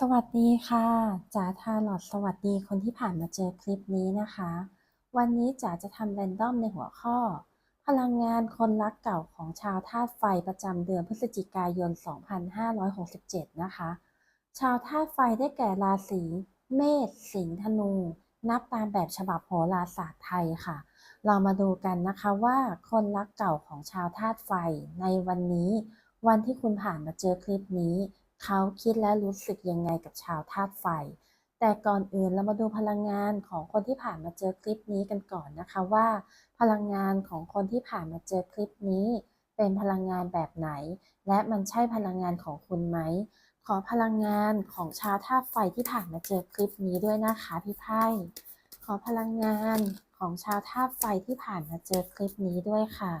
สวัสดีค่ะจ๋าทาลอดสวัสดีคนที่ผ่านมาเจอคลิปนี้นะคะ วันนี้จ๋าจะทำแรนดอมในหัวข้อ พลังงานคนรักเก่าของชาวธาตุไฟประจำเดือนพฤศจิกายน 2567 นะคะ ชาวธาตุไฟได้แก่ราศีเมษสิงห์ธนู นับตามแบบฉบับโหราศาสตร์ไทยค่ะ เรามาดูกันนะคะว่าคนรักเก่าของชาวธาตุไฟในวันนี้ วันที่คุณผ่านมาเจอคลิปนี้ เขาคิดและรู้สึกยังไงกับชาวธาตุไฟ แต่ก่อนอื่นเรามาดูพลังงานของคนที่ผ่านมาเจอคลิปนี้กันก่อนนะคะว่า พลังงานของคนที่ผ่านมาเจอคลิปนี้ เป็นพลังงานแบบไหน และมันใช่พลังงานของคุณไหมขอพลังงานของชาวธาตุไฟที่ผ่านมาเจอคลิปนี้ด้วยนะคะพี่ไพ่ขอพลังงานของชาวธาตุไฟที่ผ่านมาเจอคลิปนี้ด้วยค่ะ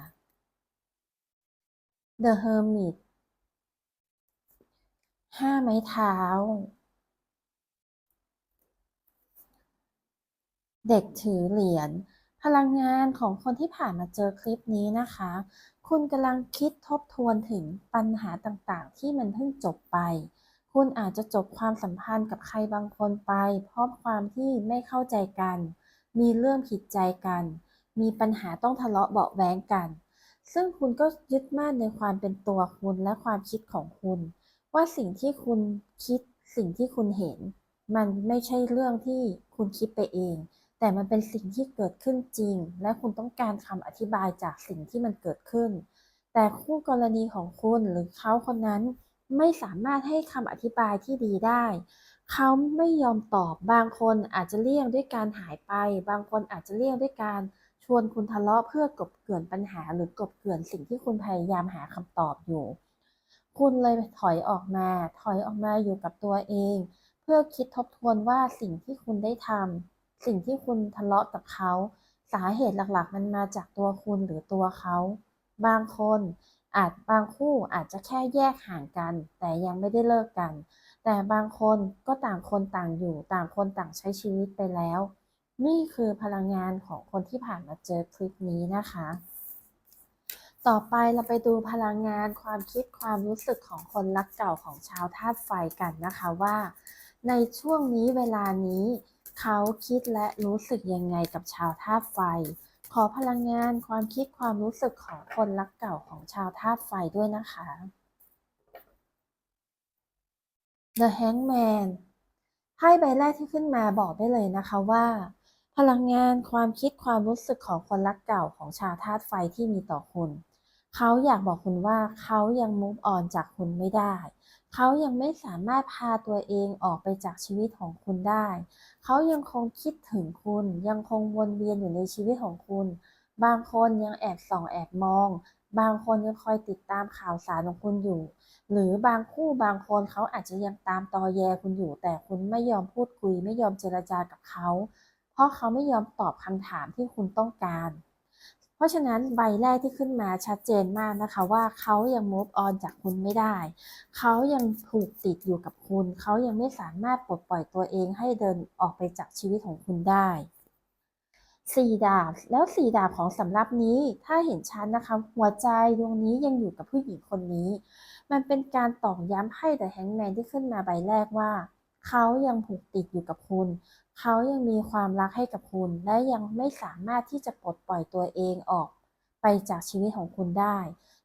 The Hermit ห้าไม้เท้า เด็กถือเหรียญพลังงานของคนที่ผ่านมาเจอคลิปนี้นะคะ คุณกำลังคิดทบทวนถึงปัญหาต่างๆ ที่มันเพิ่งจบไป คุณอาจจะจบความสัมพันธ์กับใครบางคนไป เพราะความที่ไม่เข้าใจกัน มีเรื่องผิดใจกัน มีปัญหาต้องทะเลาะเบาะแว้งกัน ซึ่งคุณก็ยึดมั่นในความเป็นตัวคุณและความคิดของคุณ ว่าสิ่งที่คุณคิดสิ่งที่คุณเห็น มันไม่ใช่เรื่องที่คุณคิดไปเอง แต่มันเป็นสิ่งที่เกิดขึ้นจริง และคุณต้องการคำอธิบายจากสิ่งที่มันเกิดขึ้น แต่คู่กรณีของคุณหรือเขาคนนั้นไม่สามารถให้คำอธิบายที่ดีได้ เขาไม่ยอมตอบบางคนอาจจะเลี่ยงด้วยการหายไป บางคนอาจจะเลี่ยงด้วยการชวนคุณทะเลาะเพื่อกบเกลื่อนปัญหาหรือกบเกลื่อนสิ่งที่คุณพยายามหาคำตอบอยู่ คุณเลยถอยออกมา ถอยออกมาอยู่กับตัวเอง เพื่อคิดทบทวนว่าสิ่งที่คุณได้ทำสิ่งที่คุณทะเลาะกับเขา สาเหตุหลักๆ มันมาจากตัวคุณหรือตัวเขา บางคนอาจบางคู่อาจจะแค่แยกห่างกัน แต่ยังไม่ได้เลิกกัน แต่บางคนก็ต่างคนต่างอยู่ ต่างคนต่างใช้ชีวิตไปแล้ว นี่คือพลังงานของคนที่ผ่านมาเจอคลิปนี้นะคะ ต่อไปเราไปดูพลังงานความคิดความรู้สึกของคนรักเก่าของชาวธาตุไฟกันนะคะว่า ในช่วงนี้เวลานี้ เขาคิดและรู้สึกยังไงกับชาวธาตุไฟ ขอพลังงานความคิดความรู้สึกของคนรักเก่าของชาวธาตุไฟด้วยนะคะ The Hangman ไพ่ใบแรกที่ขึ้นมาบอกได้เลยนะคะว่า พลังงานความคิดความรู้สึกของคนรักเก่าของชาวธาตุไฟที่มีต่อคุณ เขาอยากบอกคุณว่าเขายัง move on จากคุณไม่ได้ เขายังไม่สามารถพาตัวเองออกไปจากชีวิตของคุณได้ เขายังคงคิดถึงคุณ ยังคงวนเวียนอยู่ในชีวิตของคุณ บางคนยังแอบส่องแอบมอง บางคนยังคอยติดตามข่าวสารของคุณอยู่ หรือบางคู่บางคนเขาอาจจะยังตามตอแยคุณอยู่ แต่คุณไม่ยอมพูดคุย ไม่ยอมเจรจากับเขา เพราะเขาไม่ยอมตอบคำถามที่คุณต้องการ เพราะฉะนั้นใบแรกที่ขึ้นมาชัดเจนมากนะคะว่าเขายัง move on จากคุณไม่ได้ เขายังผูกติดอยู่กับคุณ เขายังไม่สามารถปลดปล่อยตัวเองให้เดินออกไปจากชีวิตของคุณได้สี่ดาบ แล้วสี่ดาบของสำรับนี้ถ้าเห็นชัดนะคะ หัวใจดวงนี้ยังอยู่กับผู้หญิงคนนี้ มันเป็นการตอกย้ำให้แต่แฮงแมนที่ขึ้นมาใบแรกว่า เขายังผูกติดอยู่กับคุณ เขายังมีความรักให้กับคุณ และยังไม่สามารถที่จะปลดปล่อยตัวเองออก ไปจากชีวิตของคุณได้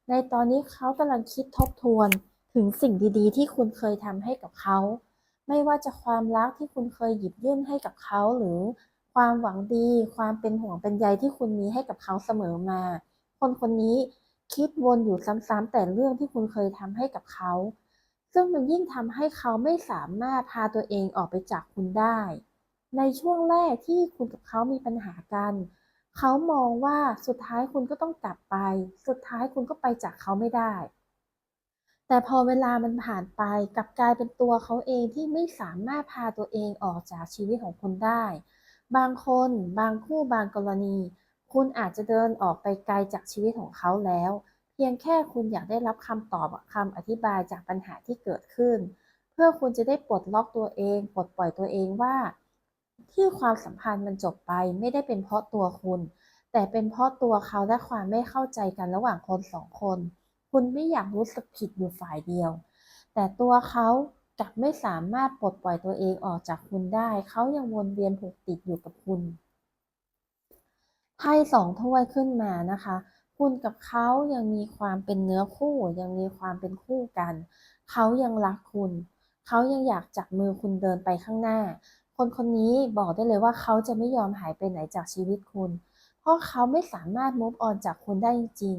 ในตอนนี้เขากำลังคิดทบทวนถึงสิ่งดีๆ ที่คุณเคยทำให้กับเขา ไม่ว่าจะความรักที่คุณเคยหยิบยื่นให้กับเขาหรือความหวังดี ความเป็นห่วงเป็นใยที่คุณมีให้กับเขาเสมอมา คนคนนี้คิดวนอยู่ซ้ำๆแต่เรื่องที่คุณเคยทำให้กับเขา ซึ่งมันยิ่งทำให้เขาไม่สามารถพาตัวเองออกไปจากคุณได้ ในช่วงแรกที่คุณกับเขามีปัญหากัน เขามองว่าสุดท้ายคุณก็ต้องกลับไป สุดท้ายคุณก็ไปจากเขาไม่ได้ แต่พอเวลามันผ่านไปกลับกลายเป็นตัวเขาเองที่ไม่สามารถพาตัวเองออกจากชีวิตของคุณได้ บางคน บางคู่บางกรณี คุณอาจจะเดินออกไปไกลจากชีวิตของเขาแล้ว เพียงแค่คุณอยากได้รับคำตอบคำอธิบายจากปัญหาที่เกิดขึ้น เพื่อคุณจะได้ปลดล็อกตัวเอง ปลดปล่อยตัวเองว่า ที่ความสัมพันธ์มันจบไปไม่ได้เป็นเพราะตัวคุณ แต่เป็นเพราะตัวเขาและความไม่เข้าใจกันระหว่างคนสองคน คุณไม่อยากรู้สึกผิดอยู่ฝ่ายเดียว แต่ตัวเขากลับไม่สามารถปลดปล่อยตัวเองออกจากคุณได้ เขายังวนเวียนผูกติดอยู่กับคุณไพ่สองถ้วยขึ้นมานะคะ คุณกับเขายังมีความเป็นเนื้อคู่ ยังมีความเป็นคู่กัน เขายังรักคุณ เขายังอยากจับมือคุณเดินไปข้างหน้า คนคนนี้บอกได้เลยว่าเขาจะไม่ยอมหายไปไหนจากชีวิตคุณ เพราะเขาไม่สามารถ move on จากคุณได้จริง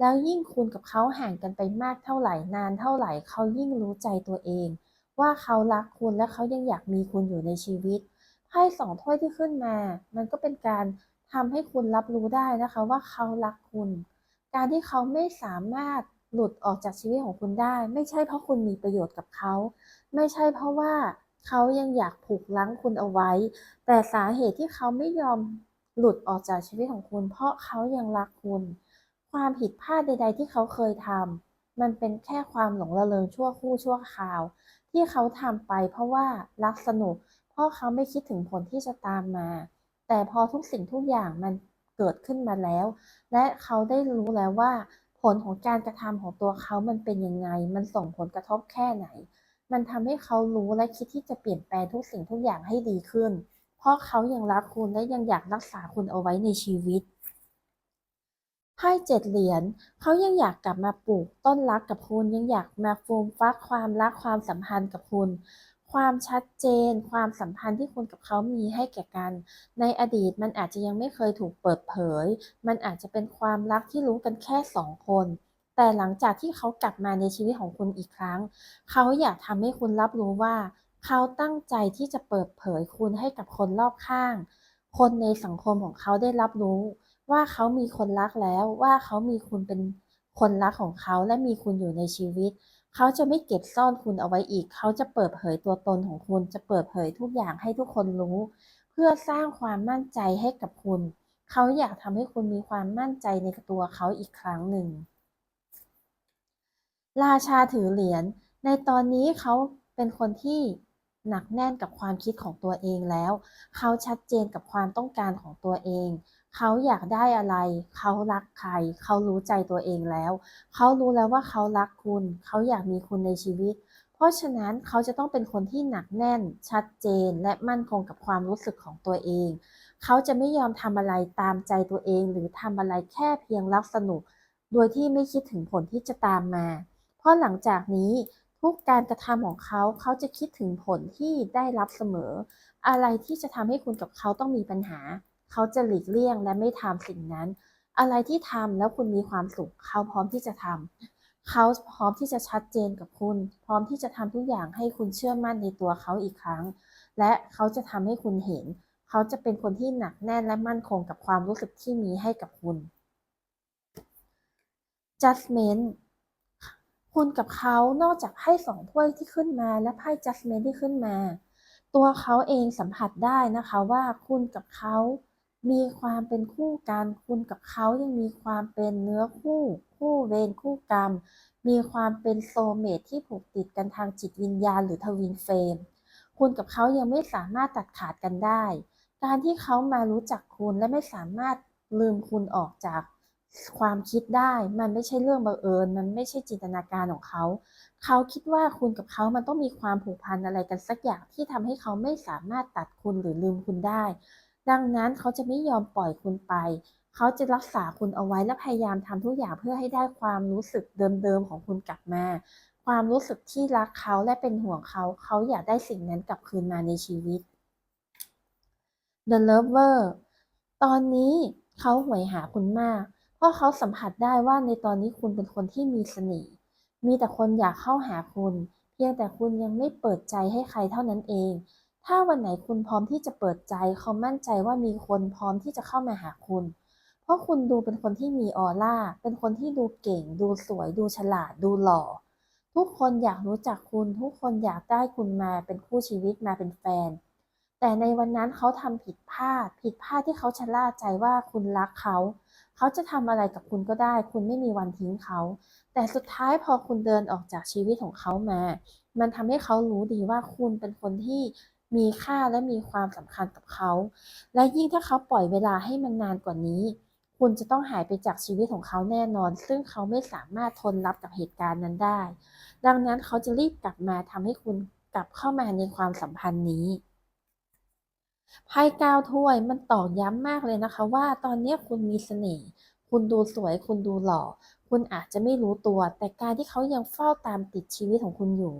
แล้วยิ่งคุณกับเขาห่างกันไปมากเท่าไหร่นานเท่าไหร่เขายิ่งรู้ใจตัวเอง ว่าเขารักคุณและเขายังอยากมีคุณอยู่ในชีวิตไพ่สองถ้วยที่ขึ้นมา มันก็เป็นการทำให้คุณรับรู้ได้นะคะว่าเขารักคุณ การที่เขาไม่สามารถหลุดออกจากชีวิตของคุณได้ ไม่ใช่เพราะคุณมีประโยชน์กับเขา ไม่ใช่เพราะว่า เขายังอยากผูกลั้งคุณเอาไว้ แต่สาเหตุที่เขาไม่ยอมหลุดออกจากชีวิตของคุณ เพราะเขายังรักคุณ ความผิดพลาดใด ๆ ที่เขาเคยทำมันเป็นแค่ความหลงระเริงชั่วครู่ชั่วคราว ที่เขาทำไปเพราะว่ารักสนุก เพราะเขาไม่คิดถึงผลที่จะตามมา แต่พอทุกสิ่งทุกอย่างมันเกิดขึ้นมาแล้ว และเขาได้รู้แล้วว่า ผลของการกระทำของตัวเขามันเป็นยังไง มันส่งผลกระทบแค่ไหน มันทำให้เขารู้และคิดที่จะเปลี่ยนแปลงทุกสิ่งทุกอย่างให้ดีขึ้น เพราะเขายังรักคุณและยังอยากรักษาคุณเอาไว้ในชีวิตไพ่เจ็ดเหรียญเขายังอยากกลับมาปลูกต้นรักกับคุณ ยังอยากมาฟูมฟักความรักความสัมพันธ์กับคุณ ความชัดเจน ความสัมพันธ์ที่คุณกับเขามีให้แก่กัน ในอดีตมันอาจจะยังไม่เคยถูกเปิดเผย มันอาจจะเป็นความรักที่รู้กันแค่สองคน แต่หลังจากที่เขากลับมาในชีวิตของคุณอีกครั้ง เขาอยากทำให้คุณรับรู้ว่า เขาตั้งใจที่จะเปิดเผยคุณให้กับคนรอบข้าง คนในสังคมของเขาได้รับรู้ ว่าเขามีคนรักแล้วว่าเขามีคุณเป็นคนรักของเขาและมีคุณอยู่ในชีวิต เขาจะไม่เก็บซ่อนคุณเอาไว้อีก เขาจะเปิดเผยตัวตนของคุณ จะเปิดเผยทุกอย่างให้ทุกคนรู้ เพื่อสร้างความมั่นใจให้กับคุณ เขาอยากทำให้คุณมีความมั่นใจในตัวเขาอีกครั้งหนึ่ง ราชาถือเหรียญ ในตอนนี้เขาเป็นคนที่หนักแน่นกับความคิดของตัวเองแล้ว เขาชัดเจนกับความต้องการของตัวเอง เขาอยากได้อะไร เขารักใคร เขารู้ใจตัวเองแล้ว เขารู้แล้วว่าเขารักคุณ เขาอยากมีคุณในชีวิต เพราะฉะนั้นเขาจะต้องเป็นคนที่หนักแน่น ชัดเจน และมั่นคงกับความรู้สึกของตัวเอง เขาจะไม่ยอมทำอะไรตามใจตัวเอง หรือทำอะไรแค่เพียงรักสนุก โดยที่ไม่คิดถึงผลที่จะตามมา เพราะหลังจากนี้ทุกการกระทำของเขาเขาจะคิดถึงผลที่ได้รับเสมอ อะไรที่จะทำให้คุณกับเขาต้องมีปัญหา เขาจะหลีกเลี่ยงและไม่ทำสิ่งนั้น อะไรที่ทำแล้วคุณมีความสุข เขาพร้อมที่จะทำเขาพร้อมที่จะชัดเจนกับคุณ พร้อมที่จะทำทุกอย่างให้คุณเชื่อมั่นในตัวเขาอีกครั้ง และเขาจะทำให้คุณเห็น เขาจะเป็นคนที่หนักแน่นและมั่นคงกับความรู้สึกที่มีให้กับคุณ judgment คุณกับเขานอกจากไพ่สองถ้วยที่ขึ้นมาและไพ่ judgment ที่ขึ้นมา ตัวเขาเองสัมผัสได้นะคะว่าคุณกับเขามีความเป็นคู่กัน คุณกับเขายังมีความเป็นเนื้อคู่ คู่เวรคู่กรรม มีความเป็นโซเมทที่ผูกติดกันทางจิตวิญญาณหรือทวินเฟรมคุณกับเขายังไม่สามารถตัดขาดกันได้ การที่เขามารู้จักคุณและไม่สามารถลืมคุณออกจาก ความคิดได้ มันไม่ใช่เรื่องบังเอิญ มันไม่ใช่จินตนาการของเขา เขาคิดว่าคุณกับเขามันต้องมีความผูกพันอะไรกันสักอย่างที่ทำให้เขาไม่สามารถตัดคุณหรือลืมคุณได้ ดังนั้นเขาจะไม่ยอมปล่อยคุณไป เขาจะรักษาคุณเอาไว้และพยายามทำทุกอย่างเพื่อให้ได้ความรู้สึกเดิมๆของคุณกลับมา ความรู้สึกที่รักเขาและเป็นห่วงเขา เขาอยากได้สิ่งนั้นกลับคืนมาในชีวิต The Lover ตอนนี้เขาหวยหาคุณมาก ราะเขาสัมผัสได้ว่าในตอนนี้คุณเป็นคนที่มีเสน่ห์ มีแต่คนอยากเข้าหาคุณ เพียงแต่คุณยังไม่เปิดใจให้ใครเท่านั้นเอง ถ้าวันไหนคุณพร้อมที่จะเปิดใจ เขามั่นใจว่ามีคนพร้อมที่จะเข้ามาหาคุณ เพราะคุณดูเป็นคนที่มีออร่า เป็นคนที่ดูเก่ง ดูสวย ดูฉลาด ดูหล่อ ทุกคนอยากรู้จักคุณ ทุกคนอยากได้คุณมาเป็นคู่ชีวิตมาเป็นแฟน แต่ในวันนั้นเขาทำผิดพลาด ผิดพลาดที่เขาชะล่าใจว่าคุณรักเขา เขาจะทำอะไรกับคุณก็ได้ คุณไม่มีวันทิ้งเขา แต่สุดท้ายพอคุณเดินออกจากชีวิตของเขามา มันทำให้เขารู้ดีว่าคุณเป็นคนที่มีค่าและมีความสำคัญกับเขา และยิ่งถ้าเขาปล่อยเวลาให้มันนานกว่านี้ คุณจะต้องหายไปจากชีวิตของเขาแน่นอน ซึ่งเขาไม่สามารถทนรับกับเหตุการณ์นั้นได้ ดังนั้นเขาจะรีบกลับมาทำให้คุณกลับเข้ามาในความสัมพันธ์นี้ ไพ่เก้าถ้วยมันตอกย้ำมากเลยนะคะ ว่าตอนนี้คุณมีเสน่ห์คุณดูสวย คุณดูหล่อ คุณอาจจะไม่รู้ตัว แต่การที่เขายังเฝ้าตามติดชีวิตของคุณอยู่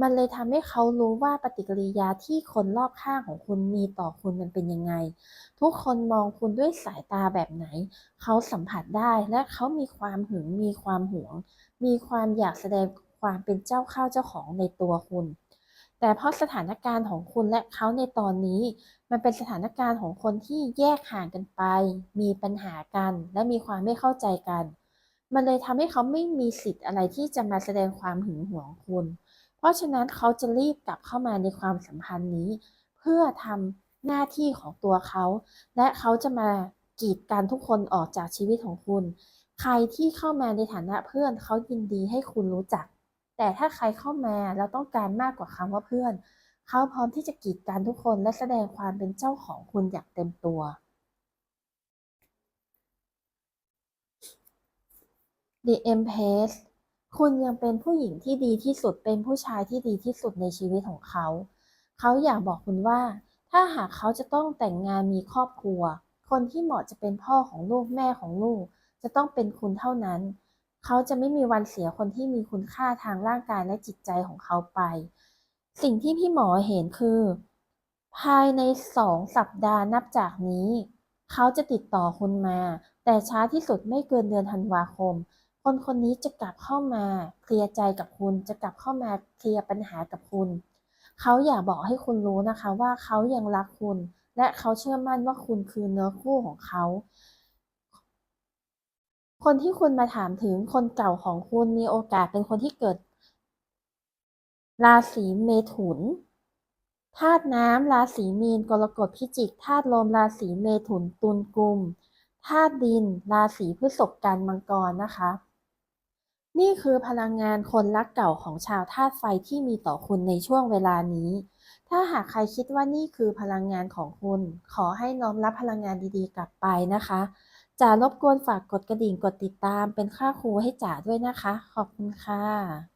มันเลยทำให้เขารู้ว่าปฏิกิริยาที่คนรอบข้างของคุณมีต่อคุณมันเป็นยังไง ทุกคนมองคุณด้วยสายตาแบบไหน เขาสัมผัสได้และเขามีความหึงมีความหวง มีความอยากแสดงความเป็นเจ้าข้าเจ้าของในตัวคุณ แต่เพราะสถานการณ์ของคุณและเขาในตอนนี้ มันเป็นสถานการณ์ของคนที่แยกห่างกันไป มีปัญหากัน และมีความไม่เข้าใจกัน มันเลยทำให้เขาไม่มีสิทธิ์อะไรที่จะมาแสดงความหึงหวงคุณ เพราะฉะนั้นเขาจะรีบกลับเข้ามาในความสัมพันธ์นี้ เพื่อทำหน้าที่ของตัวเขา และเขาจะมากีดกันทุกคนออกจากชีวิตของคุณ ใครที่เข้ามาในฐานะเพื่อนเขายินดีให้คุณรู้จัก แต่ถ้าใครเข้ามาแล้วต้องการมากกว่าคำว่าเพื่อน เขาพร้อมที่จะกีดกันทุกคนและแสดงความเป็นเจ้าของคุณอย่างเต็มตัว The Empress คุณยังเป็นผู้หญิงที่ดีที่สุดเป็นผู้ชายที่ดีที่สุดในชีวิตของเขา เขาอยากบอกคุณว่า ถ้าหากเขาจะต้องแต่งงานมีครอบครัว คนที่เหมาะจะเป็นพ่อของลูกแม่ของลูก จะต้องเป็นคุณเท่านั้น เขาจะไม่มีวันเสียคนที่มีคุณค่าทางร่างกายและจิตใจของเขาไป สิ่งที่พี่หมอเห็นคือ ภายในสองสัปดาห์นับจากนี้ เขาจะติดต่อคุณมา แต่ช้าที่สุดไม่เกินเดือนธันวาคม คนคนนี้จะกลับเข้ามาเคลียร์ใจกับคุณ จะกลับเข้ามาเคลียร์ปัญหากับคุณ เขาอยากบอกให้คุณรู้นะคะว่าเขายังรักคุณ และเขาเชื่อมั่นว่าคุณคือเนื้อคู่ของเขา คนที่คุณมาถามถึงคนเก่าของคุณมีโอกาสเป็นคนที่เกิด ราศีเมถุนธาตุน้ำราศีมีนกรกฎพิจิกธาตุลมราศีเมถุนตุลกุมธาตุดิน ราศีพฤษภกันมังกรนะคะ นี่คือพลังงานคนรักเก่าของชาวธาตุไฟที่มีต่อคุณในช่วงเวลานี้ ถ้าหากใครคิดว่านี่คือพลังงานของคุณ ขอให้น้อมรับพลังงานดีๆ กลับไปนะคะ จ๋ารบกวนฝากกดกระดิ่งกดติดตามเป็นค่าครูให้จ๋าด้วยนะคะ ขอบคุณค่ะ